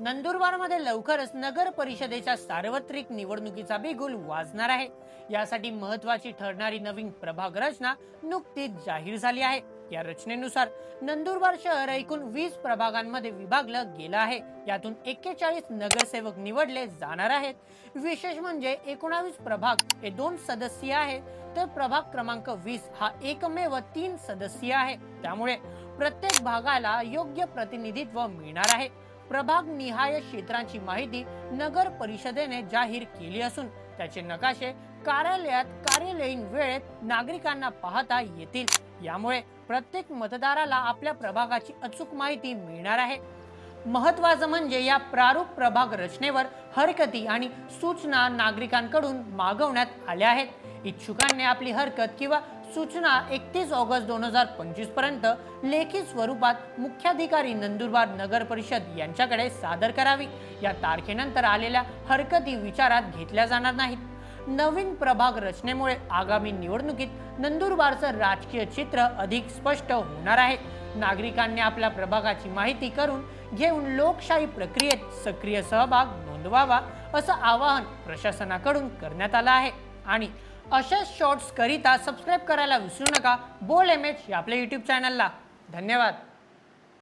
नंदुरबारमध्ये लवकरच नगर परिषदेच्या सार्वत्रिक निवडणुकीचा बिगुल वाजणार आहे. यासाठी महत्वाची ठरणारी नवीन प्रभाग रचना नुकतीच जाहीर झाली आहे. या रचनेनुसार नंदुरबार शहर एकूण वीस प्रभागांमध्ये विभागलं गेलं आहे. यातून एक्केचाळीस नगरसेवक निवडले जाणार आहेत. विशेष म्हणजे एकोणावीस प्रभाग हे दोन सदस्यीय आहे तर प्रभाग क्रमांक वीस हा एकमेव तीन सदस्यीय आहे. त्यामुळे प्रत्येक भागाला योग्य प्रतिनिधित्व मिळणार आहे. प्रभाग निहाय क्षेत्रांची माहिती नगर परिषदेने जाहीर केली असून त्याचे नकाशे कार्यालयात कार्यालयीन वेळेत नागरिकांना पाहता येतील. यामुळे प्रत्येक मतदाराला आपल्या प्रभागाची अचूक माहिती मिळणार आहे. महत्वाचं म्हणजे या प्रारूप प्रभाग रचनेवर हरकती आणि सूचना नागरिकांकडून मागवण्यात आल्या आहेत. इच्छुकांनी आपली हरकत किंवा सूचना एकतीस ऑगस्ट दोन हजार पंचवीसपर्यंत लेखी स्वरूपात मुख्याधिकारी नंदुरबार नगर परिषद यांच्याकडे सादर करावी. या तारखेनंतर आलेल्या हरकती विचारात घेतल्या जाणार नाहीत. नवीन प्रभाग रचनेमुळे आगामी निवडणुकीत नंदुरबारचं राजकीय चित्र अधिक स्पष्ट होणार आहे. नागरिकांनी आपल्या प्रभागाची माहिती करून घेऊन लोकशाही प्रक्रियेत सक्रिय सहभाग नोंदवावा असं आवाहन प्रशासनाकडून करण्यात आलं आहे. आणि अशाच शॉर्ट्स करिता सबस्क्राईब करायला विसरू नका. बोल एम एच या आपल्या यूट्यूब चॅनलला धन्यवाद.